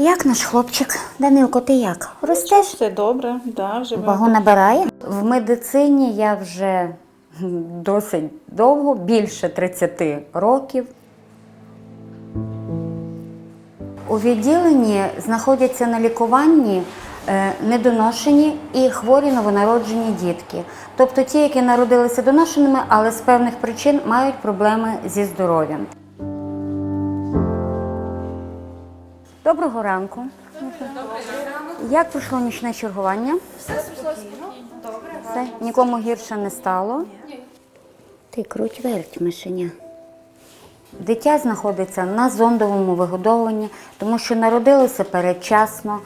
Як наш хлопчик? Данилко, ти як? Ростеш? Все добре, да, живе. Вагу набирає? В медицині я вже досить довго, більше 30 років. У відділенні знаходяться на лікуванні е, недоношені і хворі новонароджені дітки. Тобто ті, які народилися доношеними, але з певних причин мають проблеми зі здоров'ям. Доброго ранку. Як пройшло нічне чергування? Все, нікому гірше не стало. Ти круть верть, мишеня. Дитя знаходиться на зондовому вигодовуванні, тому що народилося передчасно.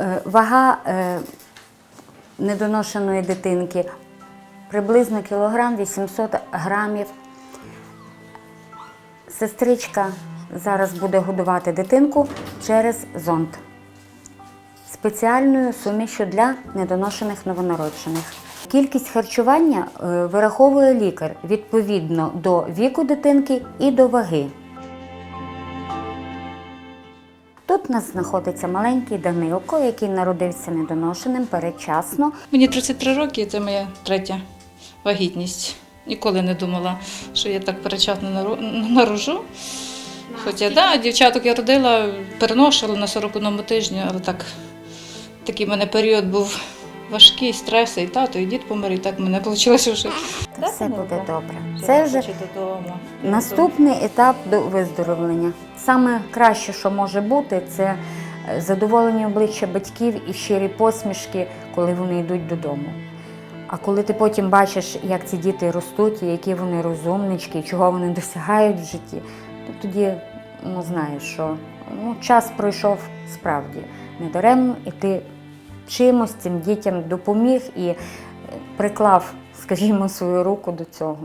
Е, Вага е, недоношеної дитинки приблизно кілограм 800 грамів. Сестричка зараз буде годувати дитинку через зонд спеціальною сумішю для недоношених новонароджених. Кількість харчування е, вираховує лікар відповідно до віку дитинки і до ваги. Тут у нас знаходиться маленький Данилко, який народився недоношеним передчасно. Мені 33 роки, це моя третя вагітність. Ніколи не думала, що я так перечасно нарожу. Хоча, да, дівчаток я родила, переношила на 41 тижні, але так, такий в мене період був важкий, стрес, і тато, і дід помер, і так в мене вийшло, що Все буде добре. Це вже. Наступний етап до виздоровлення. Саме краще, що може бути, це е, задоволення обличчя батьків і щирі посмішки, коли вони йдуть додому. А коли ти потім бачиш, як ці діти ростуть, і які вони розумнички, і чого вони досягають в житті, тоді ну, знаєш, що ну, час пройшов справді недаремно, і ти чимось цим дітям допоміг і приклав, скажімо, свою руку до цього.